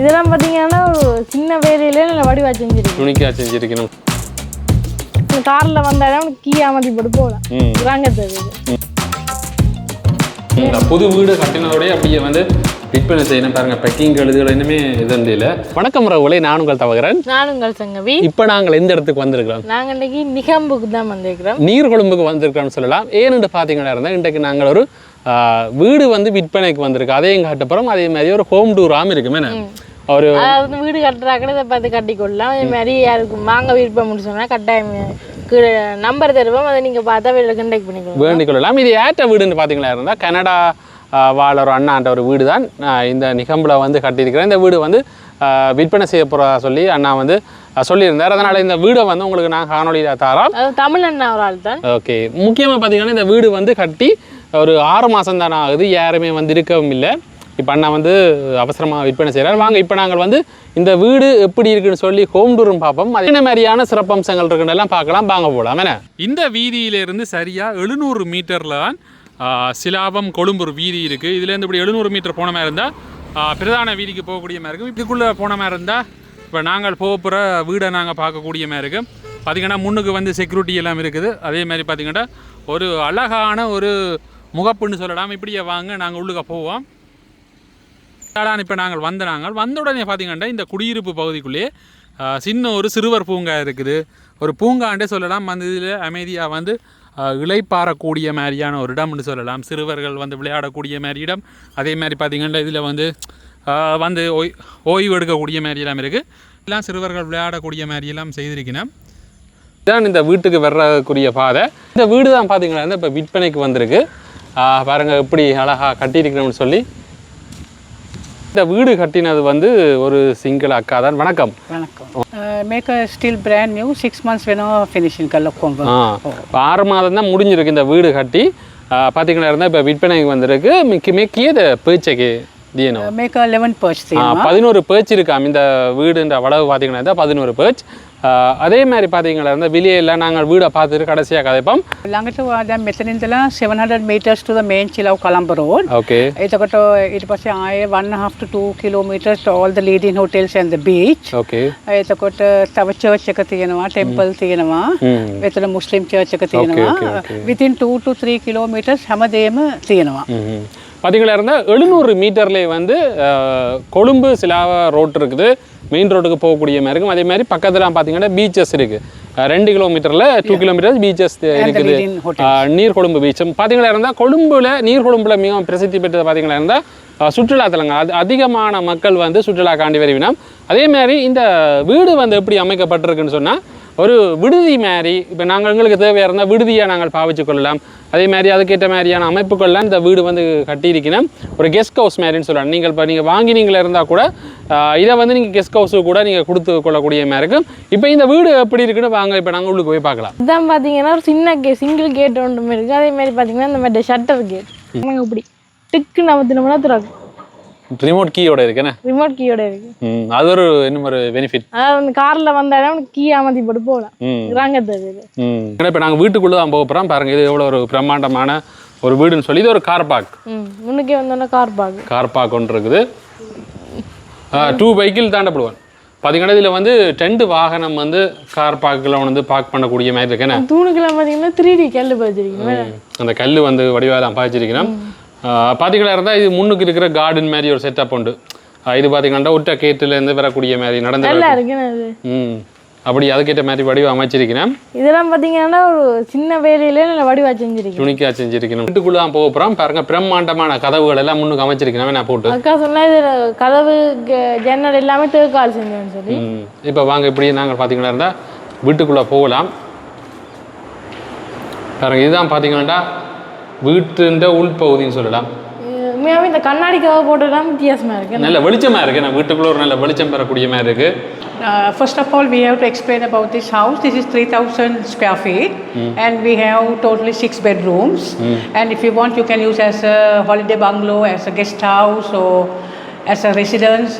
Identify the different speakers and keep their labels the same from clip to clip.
Speaker 1: இதெல்லாம் பார்த்தீங்கன்னா ஒரு சின்ன வேலையிலே நல்ல வடிவா செஞ்சிருக்கு.
Speaker 2: துணிக்கா செஞ்சிருக்கணும்.
Speaker 1: காரில் வந்தாலும் உனக்கு கீ அமர்த்தி போட்டு போகலாம் தெரியுது
Speaker 2: இந்த புது வீடு கட்டினதோடய அப்படியே வந்து விற்பனை செய்யணும் பாருங்க. பேக்கிங் எழுதுகள் இன்னுமே இது இல்லை. வணக்கம் ரவுலை நான் உங்கள் தவகிறேன்
Speaker 1: நானும் உங்கள் சங்கவி.
Speaker 2: இப்போ நாங்கள் எந்த இடத்துக்கு வந்திருக்கிறோம்?
Speaker 1: நாங்கள் இன்னைக்கு நிகம்புக்கு தான் வந்திருக்கிறோம்.
Speaker 2: நீர்கொழும்புக்கு வந்திருக்கிறோம்னு சொல்லலாம். ஏன்னு பார்த்தீங்கன்னா இருந்தால் இன்றைக்கு நாங்கள் ஒரு வீடு வந்து விற்பனைக்கு வந்திருக்கு. அதையும் காட்டப்புறம் அதே மாதிரி ஒரு ஹோம் டூராகவும் இருக்குமே ஒரு
Speaker 1: அதாவது வீடு கட்டுறாக்கட இதை பார்த்து கட்டிக்கொள்ளலாம். அதே மாதிரி யாருக்கு வாங்க விருப்பம் சொன்னா கட்டாயம் கீழே நம்பர் தருவோம். அதை நீங்கள் பார்த்தா வெளியில் கண்டெக்ட் பண்ணிக்கணும்
Speaker 2: வேண்டிக் கொள்ளலாம் இது ஏற்ற வீடுன்னு பார்த்தீங்களா? இருந்தால் கனடா ஆ, வாழ ஒரு அண்ணான்ற ஒரு வீடு தான் இந்த நிகம்பில் வந்து கட்டியிருக்கிறேன் இந்த வீடு வந்து விற்பனை செய்ய போகிறதா சொல்லி அண்ணா வந்து சொல்லியிருந்தார். அதனால் இந்த வீடை வந்து உங்களுக்கு நான் காணொலியில் தரோம்
Speaker 1: தமிழ் அண்ணா ஒரு ஆள் தான்
Speaker 2: ஓகே. முக்கியமாக பார்த்தீங்கன்னா இந்த வீடு வந்து கட்டி ஒரு ஆறு மாதம் தானே ஆகுது. யாருமே வந்து இருக்கவும் இல்லை. இப்போ அண்ணா வந்து அவசரமாக விற்பனை செய்கிறார் வாங்க இப்போ நாங்கள் வந்து இந்த வீடு எப்படி இருக்குன்னு சொல்லி ஹோம் டூரும் பார்ப்போம். அது என்ன மாதிரியான சிறப்பம்சங்கள் இருக்குன்னு எல்லாம் பார்க்கலாம். வாங்க போகலாம் என்ன? இந்த வீதியிலிருந்து சரியாக எழுநூறு மீட்டரில் தான் சிலாபம் கொழும்பூர் வீதி இருக்குது இதுலேருந்து இப்படி எழுநூறு மீட்டர் போன மாதிரி இருந்தால் பிரதான வீதிக்கு போகக்கூடிய மாதிரி இருக்கும். இதுக்குள்ளே போன மாதிரி இருந்தால் இப்போ நாங்கள் போக போகிற வீடை நாங்கள் பார்க்கக்கூடிய மாதிரி இருக்கும். பார்த்திங்கன்னா முன்னுக்கு வந்து செக்யூரிட்டி எல்லாம் இருக்குது. அதே மாதிரி பார்த்திங்கன்னா ஒரு அழகான ஒரு முகப்புன்னு சொல்லலாம். இப்படியே வாங்க நாங்கள் உள்ளுக்க போவோம். அதான் இப்போ நாங்கள் வந்த நாங்கள். வந்த உடனே பார்த்தீங்கன்னா இந்த குடியிருப்பு பகுதிக்குள்ளேயே சின்ன ஒரு சிறுவர் பூங்கா இருக்குது. ஒரு பூங்காண்டே சொல்லலாம். அந்த இதில் அமைதியாக வந்து ஆ, மாதிரியான ஒரு இடம்னு சொல்லலாம். சிறுவர்கள் வந்து விளையாடக்கூடிய மாதிரி இடம். அதே மாதிரி பார்த்தீங்கன்னா இதில் வந்து வந்து ஓய் ஓய்வு எடுக்கக்கூடிய மாதிரி எல்லாம் இருக்குது எல்லாம் சிறுவர்கள் விளையாடக்கூடிய மாதிரியெல்லாம் செய்திருக்கிறேன் செய்திருக்கணும் இதான் இந்த வீட்டுக்கு வர்றதுக்குரிய பாதை. இந்த வீடு தான் பார்த்தீங்கன்னா இப்போ விற்பனைக்கு வந்திருக்கு. பாருங்கள் எப்படி அழகாக கட்டியிருக்கணும்னு சொல்லி. இந்த வீடு கட்டினது வந்து ஒரு சிங்கிள் அக்கா தான் வணக்கம்.
Speaker 3: வணக்கம் make still brand new six months வேணும் ஃபினிஷிங்
Speaker 2: ஆறு மாதம் தான் முடிஞ்சிருக்கு இந்த வீடு கட்டி. பார்த்தீங்கன்னா இருந்தால் இப்போ விற்பனைக்கு வந்திருக்கு. மிக்கி மிக்கியது பேச்சைக்கு தீனம்
Speaker 3: மேக் லெவன் பேர்ச்
Speaker 2: பதினோரு பேர்ச் இருக்காம் இந்த வீடுன்ற வடவு பார்த்தீங்கன்னா பதினோரு பேர்ச் அதே மாதிரி பார்த்தீங்கன்னா இந்த வெளியில நாங்கள் வீடை பார்த்துட்டு கடைசியாக கதைப்போம்
Speaker 3: లంగట మెత్తనింతల seven hundred meters to the
Speaker 2: main
Speaker 3: Chilaw Colombo road okay ఇదొకట ఇటు పసి ఆయ one half to two kilometers all the leading hotels
Speaker 2: and
Speaker 3: the beach okay ఇదొకట తవ చర్చ్ ఎక్క
Speaker 2: తీయనవా
Speaker 3: టెంపుల్ తీయనవా ఇతర ముస్లిం చర్చ్
Speaker 2: ఎక్క తీయనవా
Speaker 3: within two to three kilometers హమదేమ
Speaker 2: తీయనవా பார்த்தீங்களா இருந்தால் எழுநூறு மீட்டர்லேயே வந்து கொழும்பு சிலாவ ரோட் இருக்குது. மெயின் ரோட்டுக்கு போகக்கூடிய மாதிரி இருக்கும். அதே மாதிரி பக்கத்தில் பார்த்தீங்கன்னா பீச்சஸ் இருக்குது ரெண்டு கிலோமீட்டரில் டூ கிலோமீட்டர் பீச்சஸ் இருக்குது. நீர்கொழும்பு பீச் பார்த்தீங்களா இருந்தால் கொழும்பில் நீர்கொழும்பில் மிகவும் பிரசித்தி பெற்றது பார்த்தீங்களா இருந்தால் சுற்றுலாத்தலங்கள் அது அதிகமான மக்கள் வந்து சுற்றுலா காண்டி வருவினம் அதே மாதிரி இந்த வீடு வந்து எப்படி அமைக்கப்பட்டிருக்குன்னு சொன்னால் ஒரு விடுதி மாதிரி இப்போ நாங்கள் எங்களுக்கு தேவையாக இருந்தால் விடுதியாக நாங்கள் பாவிச்சு கொள்ளலாம். அதே மாதிரி அதுக்கேற்ற மாதிரியான அமைப்புகள்லாம் இந்த வீடு வந்து கட்டியிருக்கணும். ஒரு கெஸ்ட் ஹவுஸ் மாதிரின்னு சொல்லலாம் நீங்கள் இப்போ நீங்கள் வாங்கினீங்களா இருந்தால் கூட இதை வந்து நீங்கள் கெஸ்ட் ஹவுஸு கூட நீங்கள் கொடுத்து கொள்ளக்கூடிய மாதிரி இருக்கும். இப்போ இந்த வீடு எப்படி இருக்குன்னு வாங்க இப்போ நாங்கள் உள்ளுக்கு போய் பார்க்கலாம்.
Speaker 1: இதான் பார்த்தீங்கன்னா ஒரு சின்ன கே சிங்கிள் கேட் ஒன்று இருக்குது அதே மாதிரி பார்த்தீங்கன்னா இந்த மாதிரி ஷட்டர் கேட் நாங்கள் இப்படி. டிக்கு நம்பத்தினோம்னா திறக்கும்.
Speaker 2: ரிமோட் கீயோட இருக்குண்ணே
Speaker 1: ரிமோட் கீயோட இருக்கு.
Speaker 2: ம் அது ஒரு இன்னும் ஒரு பெனிஃபிட்
Speaker 1: அந்த காரில் வந்தாலும் உனக்கு கீ அமர்த்தி போட்டு போகலாம் தெரியுது
Speaker 2: ம். இப்போ நாங்கள் வீட்டுக்குள்ளே தான் போக போகிறோம் பாருங்கள் இது எவ்வளோ ஒரு பிரம்மாண்டமான ஒரு வீடுன்னு சொல்லி இது ஒரு கார் பார்க்
Speaker 1: முன்னுக்கே வந்தோன்னா கார் பார்க்கு
Speaker 2: கார் பார்க் ஒன்று இருக்குது. டூ பைக்கில் தாண்டப்படுவான். பார்த்தீங்கன்னா இதில் வந்து டென்ட் வாகனம் வந்து கார் பார்க்கில் வந்து பார்க் பண்ணக்கூடிய மாதிரி இருக்கேன்னு
Speaker 1: தூணுக்கெல்லாம் பார்த்தீங்கன்னா த்ரீ டி கல் பதிச்சிருக்கீங்க.
Speaker 2: அந்த கல் வந்து வடிவாக பாய்ச்சிருக்கிறோம் பார்த்தீங்களா இருந்தால் இது முன்னுக்கு இருக்கிற கார்டன் மாதிரி ஒரு செட்டப் உண்டு. இது பார்த்தீங்கன்னா ஒட்ட கேட்டுலேருந்து வரக்கூடிய மாதிரி நடந்து ம் அப்படி அதுக்கேற்ற மாதிரி வடிவம் அமைச்சிருக்கிறேன்
Speaker 1: இதெல்லாம் பார்த்தீங்கன்னா ஒரு சின்ன வேலையிலே நல்ல வடிவா செஞ்சிருக்கீங்க
Speaker 2: துணிக்கா செஞ்சிருக்கணும் வீட்டுக்குள்ளே தான் போக போகிறோம் பாருங்க பிரம்மாண்டமான கதவுகள் எல்லாம் முன்னுக்கு அமைச்சிருக்கிறேன். நான் போட்டு.
Speaker 1: அக்கா சொன்னா இது கதவு ஜன்னல் எல்லாமே தேக்கால் சொல்லி.
Speaker 2: ம் இப்போ வாங்க இப்படி நாங்கள் பார்த்தீங்கன்னா இருந்தால் வீட்டுக்குள்ளே போகலாம். பாருங்க இதுதான் பார்த்தீங்கன்னா வீட்டுன்ற உள்பகுதின்னு சொல்லலாம்
Speaker 1: உண்மையாகவே இந்த கண்ணாடி கதவு போட்டுலாம் வித்தியாசமா இருக்கு
Speaker 2: நல்ல வெளிச்சமாக இருக்குது நான் வீட்டுக்குள்ளே ஒரு நல்ல வெளிச்சம் பெறக்கூடிய மாதிரி இருக்குது
Speaker 3: Uh, first of all, we have to explain about this house. This is 3,000 square feet, and we have totally six bedrooms. And if you want, you can use as a holiday bungalow, as a guest house, or as a residence.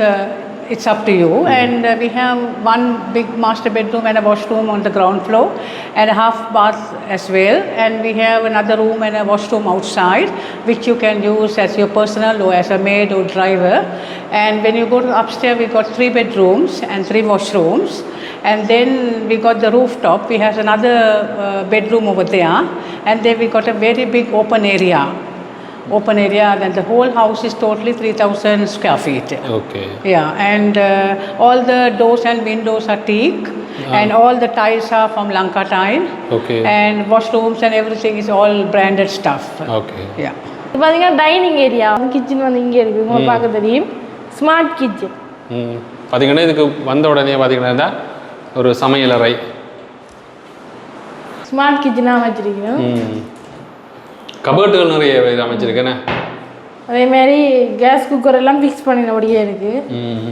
Speaker 3: It's up to you. And uh, we have one big master bedroom and a washroom on the ground floor, and a half bath as well. And we have another room and a washroom outside, which you can use as your personal or as a maid or driver. And when you go to upstairs, we got three bedrooms and three washrooms. And then we got the rooftop. We have another uh, bedroom over there, and then we got a very big open area. Open area, and the whole house is totally 3,000 square feet.
Speaker 2: Okay
Speaker 3: Yeah, and uh, all the doors and windows are teak, and all the tiles are from Lanka tile,
Speaker 2: okay
Speaker 3: and washrooms and everything is all branded stuff.
Speaker 2: Okay
Speaker 3: Yeah.
Speaker 1: இது பார்த்தீங்கன்னா dining area kitchen வந்து இங்கே இருக்குது உங்களுக்கு பார்க்க தெரியும் smart kitchen
Speaker 2: ம் பார்த்தீங்கன்னா இதுக்கு வந்த உடனே பார்த்தீங்கன்னா ஒரு சமையலறை
Speaker 1: ஸ்மார்ட் கிச்சனாக வச்சிருக்கணும்
Speaker 2: ம் கபர்ட்டுகள் நிறைய இது அமைச்சிருக்கேனே.
Speaker 1: அதே மாதிரி கேஸ் குக்கர் எல்லாம் ஃபிக்ஸ் பண்ணினபடியே இருக்குது
Speaker 2: ம்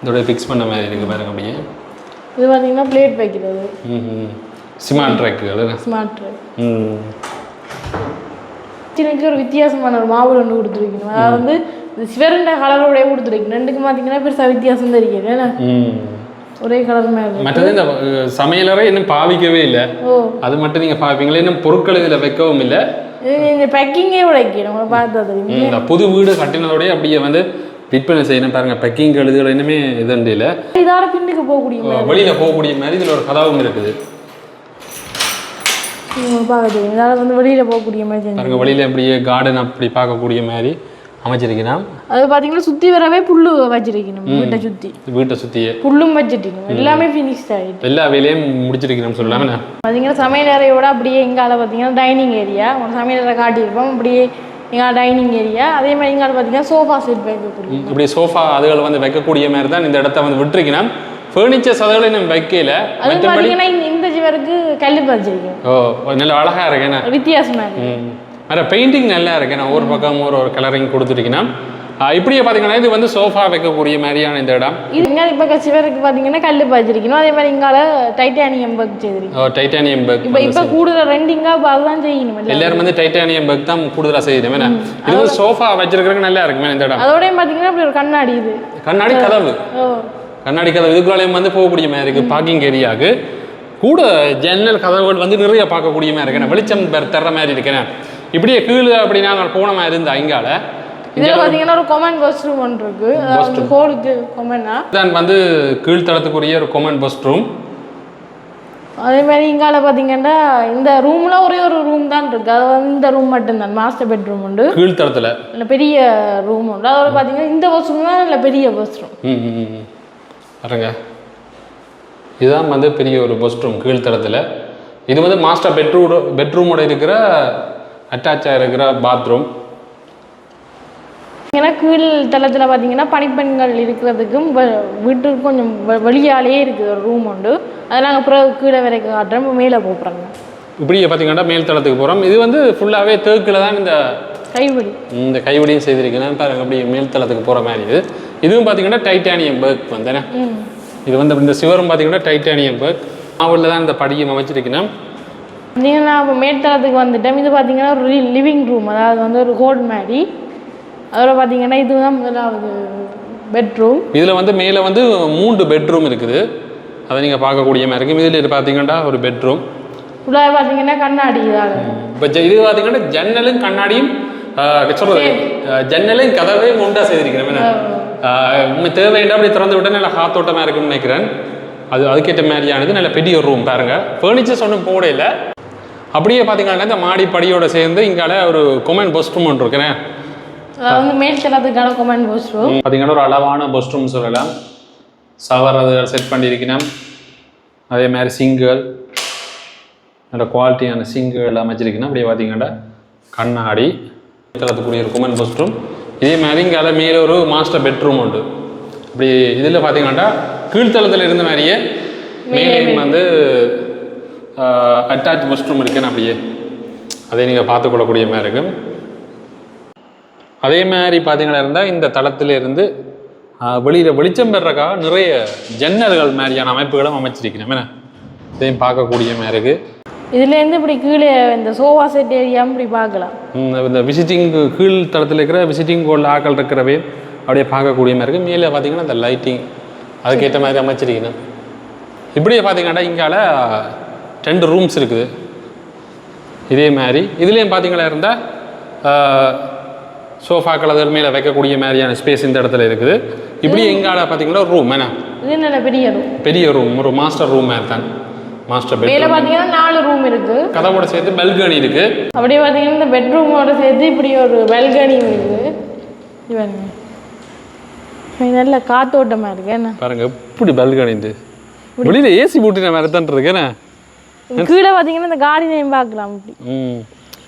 Speaker 2: இதோட ஃபிக்ஸ் பண்ண மாதிரி இருக்குது பாருங்க அப்படியே.
Speaker 1: இது பார்த்தீங்கன்னா பிளேட் வைக்கிறது.
Speaker 2: ம் ம் சிமான் ட்ராக்குகள்
Speaker 1: ஸ்மார்ட்
Speaker 2: ம்
Speaker 1: கிச்சனுக்கு ஒரு வித்தியாசமான ஒரு மாவு ஒன்று கொடுத்துருக்கணும். அதாவது வந்து சிவரண்ட கலரோடய கொடுத்துருக்கணும். ரெண்டுக்கு பார்த்தீங்கன்னா பெருசாக வித்தியாசம் தெரியுது
Speaker 2: ம்
Speaker 1: ஒரே கலர் மாதிரி
Speaker 2: மற்றது இந்த சமையலறை இன்னும் பாவிக்கவே இல்லை. அது மட்டும் நீங்கள் பார்ப்பீங்களா இன்னும் பொருட்கள் இதில் வைக்கவும் இல்லை.
Speaker 1: இந்த பேக்கிங்கே உடைக்கணும் உங்களை பார்த்தா தெரியும்.
Speaker 2: இந்த புது வீடு கட்டினதோடய அப்படியே வந்து விற்பனை செய்யணும் பாருங்க. பேக்கிங் எழுதுகள் இன்னுமே இதுண்டு இல்லை.
Speaker 1: இதோட பின்னுக்கு போகக்கூடிய
Speaker 2: வெளியில் போகக்கூடிய மாதிரி இதில் ஒரு கதாவும் இருக்குது.
Speaker 1: உங்களுக்கு பார்க்க தெரியும். இதால் வந்து வெளியில் போகக்கூடிய மாதிரி
Speaker 2: பாருங்க வெளியில் அப்படியே கார்டன் அப்படி பார்க்கக்கூடிய மாதிரி. அமைச்சிருக்கிறோம்
Speaker 1: அது பார்த்தீங்கன்னா சுற்றி வரவே புல்லு வச்சிருக்கணும் வீட்டை சுற்றி
Speaker 2: வீட்டை சுற்றியே
Speaker 1: புல்லும் வச்சிருக்கணும் எல்லாமே ஃபினிஷ் ஆகிட்டு
Speaker 2: எல்லா வேலையும் முடிச்சிருக்கிறோம் சொல்லலாமே
Speaker 1: பார்த்தீங்கன்னா சமையல் அறையோட அப்படியே எங்கால பார்த்தீங்கன்னா டைனிங் ஏரியா உங்க சமையல் அறை காட்டியிருப்போம். அப்படியே எங்கள் டைனிங் ஏரியா அதே மாதிரி எங்கால பார்த்தீங்கன்னா சோஃபா செட் வைக்கக்கூடிய
Speaker 2: இப்படி சோஃபா அதுகளை வந்து வைக்கக்கூடிய மாதிரி தான் இந்த இடத்த வந்து விட்டுருக்கிறோம் ஃபர்னிச்சர்ஸ் அதுகளை இன்னும் வைக்கல.
Speaker 1: அது பார்த்தீங்கன்னா இந்த ஜிவருக்கு கல் பதிச்சிருக்கோம்
Speaker 2: ஓ நல்ல அழகாக இருக்கேண்ணா
Speaker 1: வித்தியாசமா இருக்கு.
Speaker 2: வேறு பெயிண்டிங் நல்லா இருக்கு. நான் ஒரு பக்கம் ஒரு ஒரு கலரிங் கொடுத்துருக்கீங்கன்னா இப்படியே பார்த்தீங்கன்னா இது வந்து சோஃபா வைக்கக்கூடிய மாதிரியான இந்த இடம்.
Speaker 1: இது இங்கே இப்போ சிவருக்கு பார்த்தீங்கன்னா கல் பதிச்சிருக்கணும் அதே மாதிரி இங்கால டைட்டானியம் ஒர்க் செய்திருக்கணும்
Speaker 2: டைட்டானியம் பெக்
Speaker 1: இப்போ இப்போ கூடுதல் ரெண்டிங்காக இப்போ அதுதான் செய்யணும்.
Speaker 2: எல்லாரும். வந்து டைட்டானியம் பெக் தான் கூடுதலாக செய்யணும். இது வந்து சோஃபா வச்சிருக்கிறதுக்கு நல்லா இருக்குமே இந்த இடம்.
Speaker 1: அதோடய பார்த்தீங்கன்னா அப்படி ஒரு கண்ணாடி இது.
Speaker 2: கண்ணாடி கதவு. கண்ணாடி கதவு. இதுக்குள்ளாலையும் வந்து போகக்கூடிய மாதிரி இருக்கு. பார்க்கிங் ஏரியாவுக்கு கூட ஜன்னல் கதவுகள் வந்து நிறைய பார்க்கக்கூடிய மாதிரி இருக்கேன் வெளிச்சம் தர்ற மாதிரி இருக்கேன் இப்படியே கீழே அப்படி நாங்கள் போன மாதிரி இருந்தா இங்கால
Speaker 1: இதில் பார்த்தீங்கன்னா ஒரு கொமன் பஸ் ரூம் ஒன்று இருக்கு. அதாவது ஹோலுக்கு
Speaker 2: தான் வந்து கீழ்த்தளத்துக்குரிய ஒரு கொமன் பஸ்ட் ரூம்
Speaker 1: அதே மாதிரி இங்கால பார்த்தீங்கன்னா இந்த ரூம்ல ஒரே ஒரு ரூம் தான் இருக்கு. அது வந்து இந்த ரூம் மட்டும்தான். மாஸ்டர் பெட்ரூம் உண்டு.
Speaker 2: கீழ்த்தளத்தில்.
Speaker 1: இல்லை பெரிய ரூம் உண்டு. அதோட பார்த்தீங்கன்னா இந்த பஸ் ரூம் தான் இல்லை பெரிய பஸ் ரூம்
Speaker 2: ம். பாருங்க. இதுதான் வந்து பெரிய ஒரு பெஸ்ட் ரூம் கீழ்த்தளத்தில். இது வந்து மாஸ்டர் பெட்ரூம் பெட்ரூமோட இருக்கிற அட்டாச்சாக இருக்கிற பாத்ரூம்
Speaker 1: ஏன்னா கீழ் தளத்தில் பார்த்தீங்கன்னா பணிப்பெண்கள் இருக்கிறதுக்கும் வீட்டுக்கு கொஞ்சம் வெ- வெளியாலேயே இருக்குது. ஒரு ரூம் உண்டு. அதை நாங்கள் பிறகு கீழே வரைக்கும் காட்டுறோம் மேலே போடுறாங்க
Speaker 2: இப்படியே பார்த்தீங்கன்னா மேல் தளத்துக்கு போகிறோம் இது வந்து ஃபுல்லாகவே தேக்கில் தான் இந்த
Speaker 1: கைவடி
Speaker 2: இந்த கைவடியும் செய்திருக்கேன் பாருங்க அப்படியே மேல் தளத்துக்கு போகிற மாதிரி இது. இதுவும் பார்த்தீங்கன்னா டைட்டானியம் பேக் வந்தேனே
Speaker 1: ம்.
Speaker 2: இது வந்து இந்த சிவரும் பார்த்தீங்கன்னா டைட்டானியம் பேக் மாவுல தான் இந்த படியும் அமைச்சிருக்கேன்
Speaker 1: பார்த்தீங்கன்னா இப்போ மேல்தளத்துக்கு வந்துட்டோம் இது பார்த்தீங்கன்னா ஒரு லிவிங் ரூம் அதாவது வந்து ஒரு ஹோல் மாதிரி. அதோட பார்த்தீங்கன்னா இதுதான் முதலாவது பெட்ரூம்
Speaker 2: இதில் வந்து மேலே வந்து மூன்று பெட்ரூம் இருக்குது. அதை நீங்கள் பார்க்கக்கூடிய மாதிரி இருக்கும் இதில் பார்த்தீங்கன்னா ஒரு பெட்ரூம்
Speaker 1: ஃபுல்லாக பார்த்தீங்கன்னா கண்ணாடி இதால்
Speaker 2: இப்போ இது பார்த்தீங்கன்னா ஜன்னலும் கண்ணாடியும் ஆஹ், ஜன்னலையும் கதவையும் உண்டா செய்திருக்கிறேன் உங்களுக்கு தேவையான அப்படி திறந்து விட்டால் நல்லா காத்தோட்டமாக இருக்கும்னு நினைக்கிறேன். அது அதுக்கேற்ற மாதிரியானது. நல்ல பெரிய ரூம் பாருங்க. ஃபர்னிச்சர்ஸ் ஒன்றும் போடையில அப்படியே பார்த்தீங்கன்னா இந்த மாடி படியோட சேர்ந்து இங்கால ஒரு கொமெண்ட் பஸ் ரூம் ஒன்று இருக்கிறேன்
Speaker 1: அதாவது வந்து மேல்தளத்துக்கான கொமெண்ட் போஸ்ட் ரூம்
Speaker 2: பார்த்தீங்கன்னா ஒரு அளவான பஸ் ரூம் சொல்லலாம். சவர் அது செட் பண்ணியிருக்கிறேன் அதே மாதிரி சிங்குகள் நல்ல குவாலிட்டியான சிங்குகள் அமைச்சிருக்கணும். அப்படியே பார்த்தீங்கன்னா கண்ணாடி தளத்துக்குரிய ஒரு குமன் பஸ் ரூம் இதே மாதிரி இங்கே அதை மேலே ஒரு மாஸ்டர் பெட்ரூம் உண்டு. இப்படி இதில் பார்த்தீங்கன்னா கீழ்த்தளத்தில் இருந்த மாதிரியே மேலே. வந்து அட்டாச் பஸ் ரூம் இருக்குன்னு அப்படியே. அதை நீங்கள் பார்த்துக்கொள்ளக்கூடிய மாதிரி இருக்கும். அதே மாதிரி பார்த்தீங்கன்னா இருந்தால் இந்த தளத்துல இருந்து வெளியில் வெளிச்சம் பெறக்காக நிறைய ஜன்னல்கள் மாதிரியான அமைப்புகளும் அமைச்சிருக்கிறேன் என்ன? இதையும் பார்க்கக்கூடிய மாதிரி இருக்கு.
Speaker 1: இதுலேருந்து இப்படி கீழே இந்த சோஃபா செட் ஏரியா இப்படி பார்க்கலாம்.
Speaker 2: இந்த விசிட்டிங் கீழ் தளத்தில் இருக்கிற விசிட்டிங் கோல்டு ஆக்கள் இருக்கிறவே அப்படியே பார்க்கக்கூடிய மாதிரி இருக்குது மேலே பார்த்தீங்கன்னா அந்த லைட்டிங் அதுக்கேற்ற மாதிரி அமைச்சிருக்கணும். இப்படியே பார்த்தீங்கன்னா இங்கால ரெண்டு ரூம்ஸ் இருக்குது. இதே மாதிரி. இதுலேயும் பார்த்தீங்களா இருந்தால் சோஃபாக்கள் அது மேலே வைக்கக்கூடிய மாதிரியான ஸ்பேஸ் இந்த இடத்துல இருக்குது. இப்படி எங்கால பார்த்தீங்கன்னா ரூம் என்ன?
Speaker 1: பெரிய ரூம்
Speaker 2: பெரிய ரூம் ஒரு மாஸ்டர் ரூம் மாதிரி தான். மாஸ்டர் பெட்
Speaker 1: மேலே பார்த்தீங்கன்னா நாலு ரூம் இருக்கு.
Speaker 2: கதவோட சேர்த்து பெல்கனி இருக்குது
Speaker 1: அப்படியே பார்த்தீங்கன்னா இந்த பெட்ரூமோட சேர்த்து இப்படி ஒரு பாருங்க. இது நல்ல காத்தோட்டமாக இருக்கு என்ன?
Speaker 2: பாருங்க எப்படி பெல்கனி இது? வெளியில ஏசி போட்டுன மாதிரி தான் இருக்கு என்ன?
Speaker 1: கீழே பார்த்தீங்கன்னா இந்த கார்டனையும் பார்க்கலாம் இப்படி.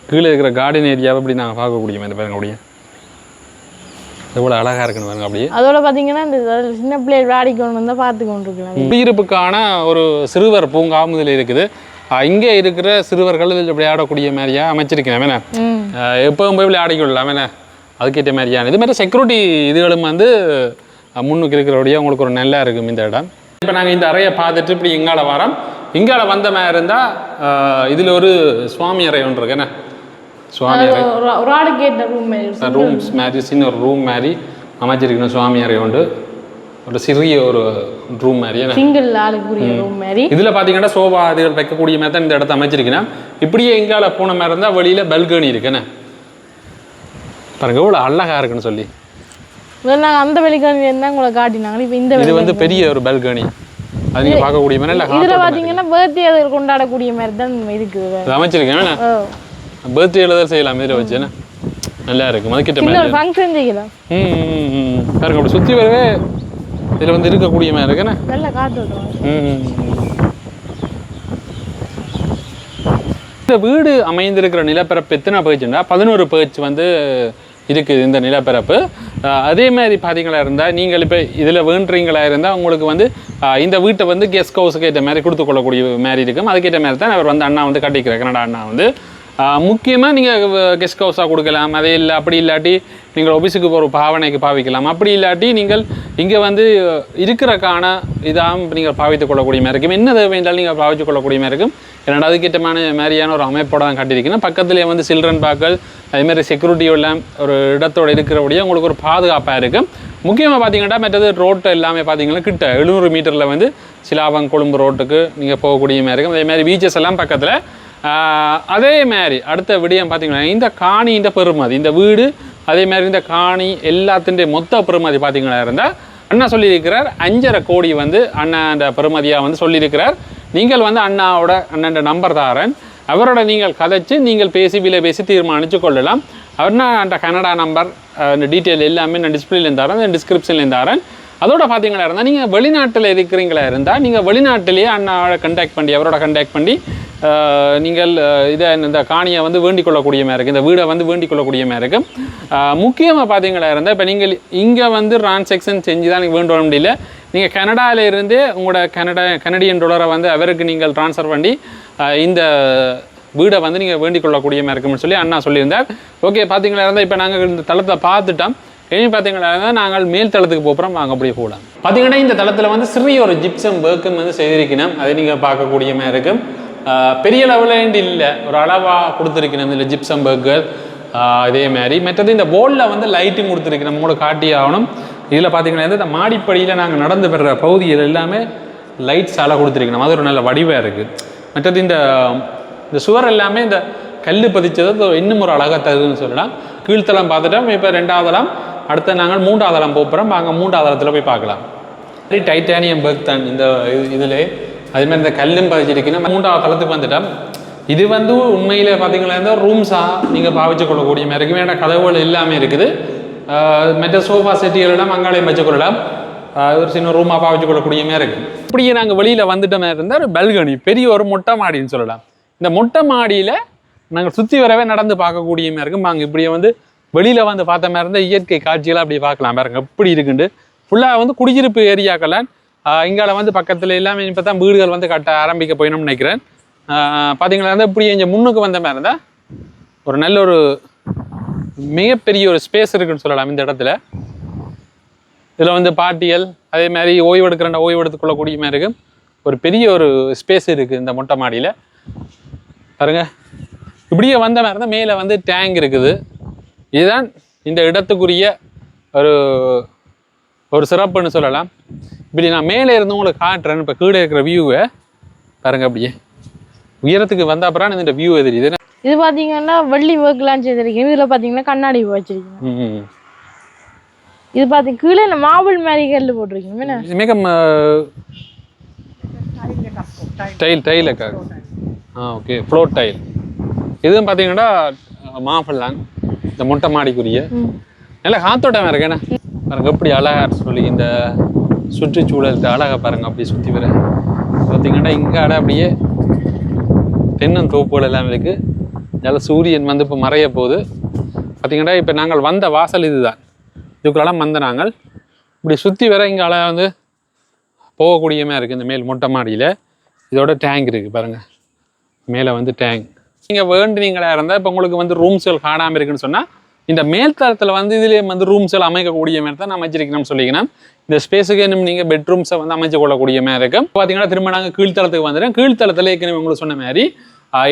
Speaker 2: கீழே இருக்கிற கார்டன் ஏரியாவை அப்படி நாங்கள் பார்க்கக்கூடிய மாதிரி பாருங்க அப்படியே. எவ்வளோ அழகாக இருக்குன்னு பாருங்க அப்படியே.
Speaker 1: அதோட பார்த்தீங்கன்னா இந்த சின்ன பிள்ளைகள் விளையாடிக்கொண்டு வந்தால் பார்த்து கொண்டு இருக்கலாம்
Speaker 2: குடியிருப்புக்கான ஒரு சிறுவர் பூங்காவும் இதில் இருக்குது இங்கே இருக்கிற சிறுவர்கள் விளையாடக்கூடிய மாதிரியா அமைச்சிருக்கேன் அஹ் எப்பவும் போய் விளையாடிக்கொள்ளலாம் என்ன? அதுக்கேற்ற மாதிரியான. இது மாதிரி செக்யூரிட்டி இதுகளும் வந்து முன்னுக்கு இருக்கிறபடியே உங்களுக்கு ஒரு நல்லா இருக்கும் இந்த இடம். இப்போ நாங்கள் இந்த அறையை பார்த்துட்டு இப்படி இங்கால வரோம். இங்கால வந்த மாதிரி இருந்தால் இதில் ஒரு சுவாமி அறை ஒன்று இருக்கு. என்ன? சுவாமி அறை. ரூம்ஸ் மாதிரி சின்ன ஒரு ரூம் மாதிரி அமைச்சிருக்கணும் சுவாமி அறை உண்டு. ஒரு சிறிய ஒரு ரூம் மாதிரி
Speaker 1: சிங்கிள் ஆளுக்குரிய ரூம் மாதிரி.
Speaker 2: இதில் பார்த்தீங்கன்னா சோபா இதுகள் வைக்கக்கூடிய மாதிரி தான் இந்த இடத்த அமைச்சிருக்கேன் இப்படியே எங்கால போன மாதிரி இருந்தால் வெளியில் பல்கனி இருக்குண்ணே பாருங்க எவ்வளோ அழகா இருக்குன்னு சொல்லி.
Speaker 1: நாங்கள் அந்த வெளிக்கான இருந்தால் உங்களை காட்டினாங்க இப்போ இந்த
Speaker 2: இது வந்து பெரிய ஒரு பல்கனி அது நீங்கள் பார்க்கக்கூடிய மாதிரி இல்லை
Speaker 1: இதில் பார்த்தீங்கன்னா பர்த்டே அது கொண்டாடக்கூடிய மாதிரி தான் இருக்குது
Speaker 2: அமைச்சிருக்கேன் பர்த்டே எழுதல் செய்யலாம் இதில் வச்சு என்ன? நல்லா இருக்கு மதிக்கிட்ட
Speaker 1: சின்ன
Speaker 2: மாதிரி.
Speaker 1: ஃபங்க்ஷன் செய்யலாம்.
Speaker 2: ம். பாருங்க அப்படி சுற்றி வரவே இதில் வந்து இருக்கக்கூடிய மாதிரி இருக்குண்ணே
Speaker 1: நல்ல காத்தோட்டம்
Speaker 2: ம். இந்த வீடு அமைந்திருக்கிற நிலப்பரப்பு எத்தனை பேச்சுன்னா பதினோரு பேச்சு வந்து இருக்குது இந்த நிலப்பரப்பு. அதே மாதிரி பார்த்தீங்களா இருந்தால் நீங்கள் இப்போ இதில் வேண்டுறீங்களா இருந்தால் உங்களுக்கு வந்து இந்த வீட்டை வந்து கெஸ்ட் ஹவுஸுக்கு ஏற்ற மாதிரி கொடுத்து கொள்ளக்கூடிய மாதிரி இருக்கும். அதுக்கேற்ற மாதிரி தான் அவர் வந்து அண்ணா வந்து கட்டிக்கிறார். கனடா அண்ணா வந்து. முக்கியமாக நீங்கள் கெஸ்ட் ஹவுஸாக கொடுக்கலாம். அதே இல்லை அப்படி இல்லாட்டி நீங்கள் ஆஃபீஸுக்கு போகிற பாவனைக்கு பாவிக்கலாம். அப்படி இல்லாட்டி நீங்கள் இங்கே வந்து இருக்கிறக்கான இதாக நீங்கள் பாவித்துக் கொள்ளக்கூடிய மாதிரி இருக்கும். என்ன தேவை என்றாலும் நீங்கள் பாவித்துக் கொள்ளக்கூடிய மாதிரி இருக்கும். ரெண்டாவது கிட்டமான மாதிரியான ஒரு அமைப்போட தான் கட்டியிருக்கீங்கன்னா பக்கத்துலேயே வந்து சில்ட்ரன் பார்க்கல் அதேமாதிரி செக்யூரிட்டி உள்ள ஒரு இடத்தோட இருக்கிறபடியே உங்களுக்கு ஒரு பாதுகாப்பாக இருக்கும் முக்கியமாக பார்த்தீங்கன்னா மற்றது ரோட்டு எல்லாமே பார்த்தீங்கன்னா கிட்ட எழுநூறு மீட்டரில் வந்து சிலாபம் கொழும்பு ரோட்டுக்கு நீங்கள் போகக்கூடிய மாதிரி இருக்கும். அதேமாதிரி பீச்சஸ் எல்லாம் பக்கத்தில். அதே மாதிரி அடுத்த விடயம் பார்த்தீங்கன்னா இந்த காணி இந்த பெருமதி இந்த வீடு அதே மாதிரி இந்த காணி எல்லாத்திൻ്റെ மொத்த பெருமதி பார்த்தீங்கன்னா இருந்தால் அண்ணா சொல்லியிருக்கிறார். அஞ்சரை கோடி வந்து அண்ணா அந்த பெருமதியாக வந்து சொல்லியிருக்கிறார். நீங்கள் வந்து அண்ணாவோட அண்ணன் நம்பர் தாரன் அவரோட நீங்கள் கதைச்சு நீங்கள் பேசி விலை பேசி தீர்மானித்து கொள்ளலாம். அவர்னா அந்த கனடா நம்பர் அந்த டீட்டெயில் எல்லாமே நான் டிஸ்பிளேலேருந்து தரேன் அந்த டிஸ்கிரிப்ஷன்லேருந்து தரேன். அதோட பார்த்தீங்களா இருந்தால் நீங்கள் வெளிநாட்டில் இருக்கிறீங்களா இருந்தால் நீங்கள் வெளிநாட்டிலேயே அண்ணாவோட கண்டாக்ட் பண்ணி அவரோட கண்டாக்ட் பண்ணி நீங்கள் இதை இந்த காணியை வந்து வேண்டிக் கொள்ளக்கூடிய மாதிரி இருக்குது இந்த வீடை வந்து வேண்டிக் கொள்ளக்கூடிய மாதிரி இருக்கும் முக்கியமாக பார்த்தீங்களா இருந்தால் இப்போ நீங்கள் இங்கே வந்து டிரான்சாக்ஷன் செஞ்சு தான் நீங்கள் வேண்டு வர முடியல. நீங்கள் கனடாவிலேருந்து உங்களோட கனடா கனடியன் டாலரை வந்து அவருக்கு நீங்கள் ட்ரான்ஸ்ஃபர் பண்ணி இந்த வீடை வந்து நீங்கள் வேண்டிக் கொள்ளக்கூடிய மாதிரி இருக்கும்னு சொல்லி அண்ணா சொல்லியிருந்தார். ஓகே பார்த்தீங்களா இருந்தால் இப்போ நாங்கள் இந்த தளத்தை பார்த்துட்டோம். இனி பார்த்தீங்களா இருந்தால் நாங்கள் மேல் தளத்துக்கு போகிறோம் வாங்க அப்படியே போகலாம் பார்த்தீங்கன்னா இந்த தளத்தில் வந்து சிறிய ஒரு ஜிப்சம் ஒர்க்கும் வந்து செய்திருக்கணும். அதை நீங்கள் பார்க்கக்கூடிய மாதிரி இருக்கும் பெரிய லெவலில் இல்லை. ஒரு அளவாக கொடுத்துருக்கணும் இதில் ஜிப்சம் பர்கர் இதே மாதிரி. மற்றது இந்த போர்டில் வந்து லைட்டும் கொடுத்துருக்கணும். நம்மளோட காட்டி ஆகணும். இதில் பார்த்தீங்கன்னா இந்த மாடிப்படியில் நாங்கள் நடந்து பெற பகுதியில் எல்லாமே லைட்ஸ் அலை கொடுத்துருக்கணும். அது ஒரு நல்ல வடிவாக இருக்குது மற்றது இந்த இந்த சுவர் எல்லாமே இந்த கல் பதிச்சது இன்னும் ஒரு அழகாக தருதுன்னு சொல்லலாம். கீழ்த்தளம் பார்த்துட்டோம். இப்போ ரெண்டாவது தளம் அடுத்து நாங்கள் மூன்றாவது தளம் போகிறோம் அங்கே மூன்றாவது தளத்தில் போய் பார்க்கலாம். சரி டைட்டானியம் பர்க் தான். இந்த இதில் அதுமாதிரி இந்த கல்லும் பதிச்சிருக்கீங்கன்னா மூன்றாவது தளத்துக்கு வந்துட்டோம். இது வந்து உண்மையில் பார்த்தீங்களா இருந்தால் ரூம்ஸாக நீங்கள் பாவிச்சு கொள்ளக்கூடிய மாதிரி இருக்கு. வேண்டாம் கதவுகள் எல்லாமே இருக்குது. மற்ற சோஃபா செட்டிகளிடம் அங்காளையும் வச்சுக்கொள்ளலாம். ஒரு சின்ன ரூமாக பாவிச்சு கொள்ளக்கூடிய மாதிரி இருக்கு. இப்படியே நாங்கள் வெளியில் வந்துட்ட மாதிரி இருந்தால் ஒரு பல்கனி பெரிய ஒரு மொட்டை மாடின்னு சொல்லலாம். இந்த மொட்டை மாடியில் நாங்கள் சுற்றி வரவே நடந்து பார்க்கக்கூடிய மாதிரி இருக்கும் நாங்கள் இப்படியே வந்து வெளியில் வந்து பார்த்த மாதிரி இருந்தால் இயற்கை காட்சிகளாக அப்படி பார்க்கலாம். பாருங்க எப்படி இருக்குண்டு. ஃபுல்லாக வந்து குடியிருப்பு ஏரியாக்கெல்லாம் இங்கால வந்து பக்கத்தில் எல்லாமே இப்போ தான் வீடுகள் வந்து கட்ட ஆரம்பிக்க போயணும்னு நினைக்கிறேன். பார்த்தீங்களா இருந்தால் இப்படி இங்கே முன்னுக்கு வந்த மாதிரி இருந்தால் ஒரு நல்ல ஒரு மிகப்பெரிய ஒரு ஸ்பேஸ் இருக்குன்னு சொல்லலாம் இந்த இடத்துல. இதில் வந்து பாட்டியல் அதே மாதிரி ஓய்வு எடுக்கிறண்ட ஓய்வு எடுத்துக்கொள்ளக்கூடிய மாதிரி இருக்கு. ஒரு பெரிய ஒரு ஸ்பேஸ் இருக்குது இந்த மொட்டை மாடியில். பாருங்க. இப்படியே வந்த மாதிரி இருந்தால் மேலே வந்து டேங்க் இருக்குது. இதுதான் இந்த இடத்துக்குரிய ஒரு ஒரு சிறப்புன்னு சொல்லலாம். இப்படி நான் மேலே இருந்து உங்களுக்கு காட்டுறேன். இப்போ கீழே இருக்கிற வியூவை பாருங்க அப்படியே. உயரத்துக்கு வந்த அப்புறம் இந்த வியூ தெரியுது
Speaker 1: இது பார்த்தீங்கன்னா வெள்ளி ஒர்க்லாம் செய்திருக்கீங்க இதில் பார்த்தீங்கன்னா கண்ணாடி வச்சிருக்கீங்க
Speaker 2: ம்
Speaker 1: இது பார்த்தீங்க கீழே இந்த மார்பிள் மாதிரி கல் போட்டிருக்கீங்க என்ன?
Speaker 2: இது மிக டைல் டைல் ஆ ஓகே ஃப்ளோட் டைல் இதுவும் பார்த்தீங்கன்னா தான். இந்த முட்டை மாடிக்குரிய. நல்லா காத்தோட்டம் இருக்கு என்ன? பாருங்க எப்படி அழகா சொல்லி இந்த சுற்றுச்சூழல் அழகா பாருங்க அப்படி சுற்றி வர. பார்த்தீங்கன்னா இங்கே அட அப்படியே தென்னந்தோப்புகள் எல்லாம் இருக்கு. நல்ல சூரியன் வந்து இப்போ மறைய போகுது. பார்த்தீங்கன்னா இப்போ நாங்கள் வந்த வாசல் இதுதான். இதுக்குள்ளெல்லாம் வந்த நாங்கள் இப்படி சுற்றி வர இங்கே அழகாக வந்து போகக்கூடியமாக இருக்குது இந்த மேல் மொட்டை மாடியில். இதோட டேங்க் இருக்குது பாருங்க. மேலே வந்து டேங்க் நீங்கள் வேண்டுனீங்களா இருந்தால் இப்போ உங்களுக்கு வந்து ரூம்ஸ்கள் காணாமல் இருக்குன்னு சொன்னால் இந்த மேல் தளத்தில் வந்து இதுலேயே வந்து ரூம்ஸ்கள் அமைக்கக்கூடிய மாதிரி தான் நான் அமைச்சிருக்கணும்னு சொல்லிக்கிறேன் இந்த ஸ்பேஸுக்கு இன்னும் நீங்கள் பெட்ரூம்ஸை வந்து அமைச்சு கொள்ளக்கூடிய மாதிரி இருக்கும் பார்த்தீங்கன்னா திரும்ப நாங்கள் கீழ்த்தளத்துக்கு வந்துடுறோம் கீழ்த்தளத்தில் ஏற்கனவே உங்களுக்கு சொன்ன மாதிரி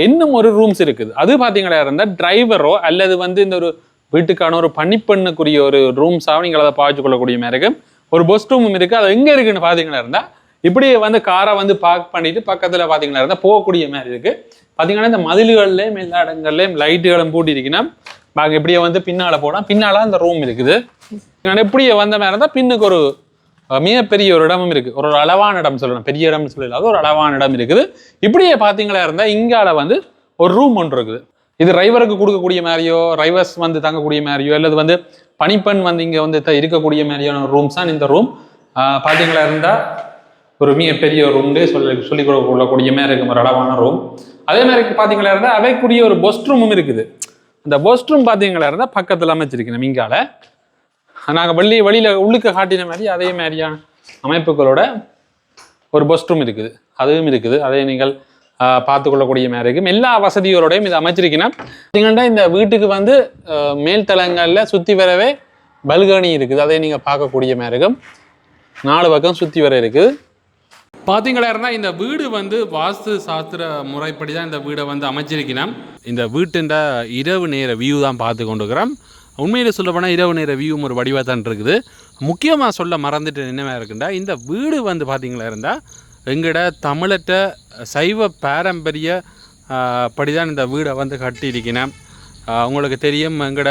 Speaker 2: இன்னும் ஒரு ரூம்ஸ் இருக்குது. அது பார்த்தீங்களா இருந்தால் டிரைவரோ அல்லது வந்து இந்த ஒரு வீட்டுக்கான ஒரு பணிப்பெண்ணுக்குரிய ஒரு ரூம்ஸாக நீங்கள் அதை பாய்ச்சி கொள்ளக்கூடிய மாதிரி இருக்கும் ஒரு பஸ் ரூமும் இருக்குது அது எங்கே இருக்குன்னு பார்த்தீங்களா இருந்தால் இப்படி வந்து காரை வந்து பார்க் பண்ணிட்டு பக்கத்தில் பார்த்தீங்களா இருந்தால் போகக்கூடிய மாதிரி இருக்குது பார்த்தீங்கன்னா இந்த மதில்கள்லேயும் எல்லா இடங்கள்லேயும் லைட்டுகளும் பூட்டி நாங்கள் இப்படியே வந்து பின்னால் போனால் பின்னால் அந்த ரூம் இருக்குது. நான் இப்படியே வந்த மாதிரி இருந்தால் பின்னுக்கு ஒரு மிகப்பெரிய ஒரு இடமும் இருக்குது ஒரு அளவான இடம் சொல்லணும் பெரிய இடம்னு சொல்லலாத ஒரு அளவான இடம் இருக்குது. இப்படியே பார்த்தீங்களா இருந்தால் இங்கால வந்து ஒரு ரூம் ஒன்று இருக்குது. இது டிரைவருக்கு கொடுக்கக்கூடிய மாதிரியோ டிரைவர்ஸ் வந்து தங்கக்கூடிய மாதிரியோ அல்லது வந்து பணிப்பெண் வந்து இங்கே வந்து இருக்கக்கூடிய மாதிரியான ரூம்ஸ் தான் இந்த ரூம் பார்த்தீங்களா இருந்தால் ஒரு மிகப்பெரிய ஒரு ரூம்லேயே சொல்லி சொல்லிக் கொள்ளக்கூடிய மாதிரி இருக்கும். ஒரு அளவான ரூம் அதே மாதிரி பார்த்தீங்களா இருந்தால் அவைக்குரிய ஒரு பொஸ்ட் ரூமும் இருக்குது. அந்த பொஸ்ட் ரூம் பார்த்தீங்களா இருந்தால் பக்கத்தில் அமைச்சிருக்கணும் இங்கால. நாங்கள் வள்ளி வழியில் உள்ளுக்கு காட்டின மாதிரி அதே மாதிரியான அமைப்புகளோட ஒரு பொஸ்ட் ரூம் இருக்குது. அதுவும் இருக்குது. அதை நீங்கள் பார்த்து கொள்ளக்கூடிய மாதிரி இருக்கும். எல்லா வசதிகளோடையும் இது அமைச்சிருக்கணும் பார்த்தீங்கன்னா இந்த வீட்டுக்கு வந்து ஆஹ், மேல் தளங்களில் சுற்றி வரவே பல்கனி இருக்குது. அதை நீங்கள் பார்க்கக்கூடிய மாதிரி இருக்கும். நாலு பக்கம் சுற்றி வர இருக்குது. பார்த்தீங்களா இருந்தால் இந்த வீடு வந்து வாஸ்து சாஸ்திர முறைப்படி தான் இந்த வீடை வந்து அமைச்சிருக்கணும் இந்த வீட்டுன்ற இரவு நேர வியூ தான் பார்த்து கொண்டுக்கிறோம் உண்மையில் சொல்ல போனால் இரவு நேர வியூவும் ஒரு வடிவாக தான் இருக்குது. முக்கியமாக சொல்ல மறந்துட்டு என்னவா இருக்குண்டா? இந்த வீடு வந்து பார்த்திங்களா இருந்தால் எங்கட தமிழற்ற சைவ பாரம்பரிய படிதான் இந்த வீடை வந்து கட்டியிருக்கினேன் உங்களுக்கு தெரியும் எங்கட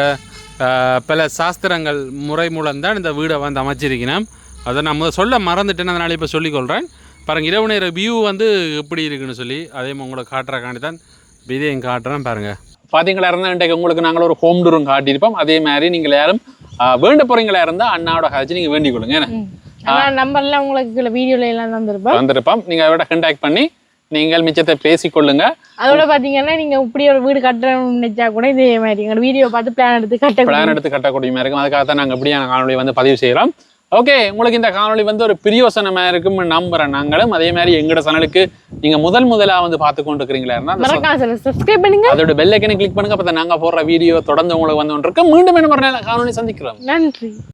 Speaker 2: பல சாஸ்திரங்கள் முறை மூலம்தான் இந்த வீடை வந்து அமைச்சிருக்கினேன் அதை நான் முதல் சொல்ல மறந்துட்டேன்னு அதனால் இப்போ சொல்லிக்கொள்கிறேன் பாருங்க இரவு நேர வியூ வந்து எப்படி இருக்குன்னு சொல்லி அதே உங்களை காட்டுறக்காண்டி தான் இதையும் காட்டுறேன் பாருங்கள் பார்த்தீங்களா இருந்தால் இன்றைக்கு உங்களுக்கு நாங்கள் ஒரு ஹோம் டூரும் காட்டியிருப்போம். அதே மாதிரி நீங்கள் யாரும் வேண்ட போகிறீங்களா இருந்தால் அண்ணாவோட கழிச்சு நீங்கள் வேண்டிக் கொள்ளுங்க
Speaker 1: நம்பர்லாம் உங்களுக்கு வீடியோல எல்லாம் தந்திருப்போம்.
Speaker 2: வந்திருப்போம் நீங்கள் அதோட கண்டாக்ட் பண்ணி நீங்கள் மிச்சத்தை பேசிக்கொள்ளுங்க
Speaker 1: அதோட பார்த்தீங்கன்னா நீங்கள் இப்படி ஒரு வீடு கட்டணும்னு நினைச்சா கூட இதே மாதிரி. வீடியோ பார்த்து பிளான் எடுத்து கட்ட
Speaker 2: பிளான் எடுத்து கட்டக்கூடிய மாதிரி இருக்கும். அதுக்காக தான் நாங்கள் இப்படியான காணொளி வந்து பதிவு செய்கிறோம் ஓகே உங்களுக்கு இந்த காணொளி வந்து ஒரு பிரியோசனமாக இருக்கும்னு நம்புகிறேன் நாங்களும். அதே மாதிரி எங்களோட சேனலுக்கு நீங்கள் முதல் முதலாக வந்து பார்த்து கொண்டு இருக்கிறீங்களா அதோட பெல் ஐக்கனை கிளிக் பண்ணுங்க. அப்போ நாங்கள் போடுற வீடியோ தொடர்ந்து உங்களுக்கு வந்து கொண்டிருக்கோம். மீண்டும் என்ன காணொளி சந்திக்கிறோம்.
Speaker 1: நன்றி.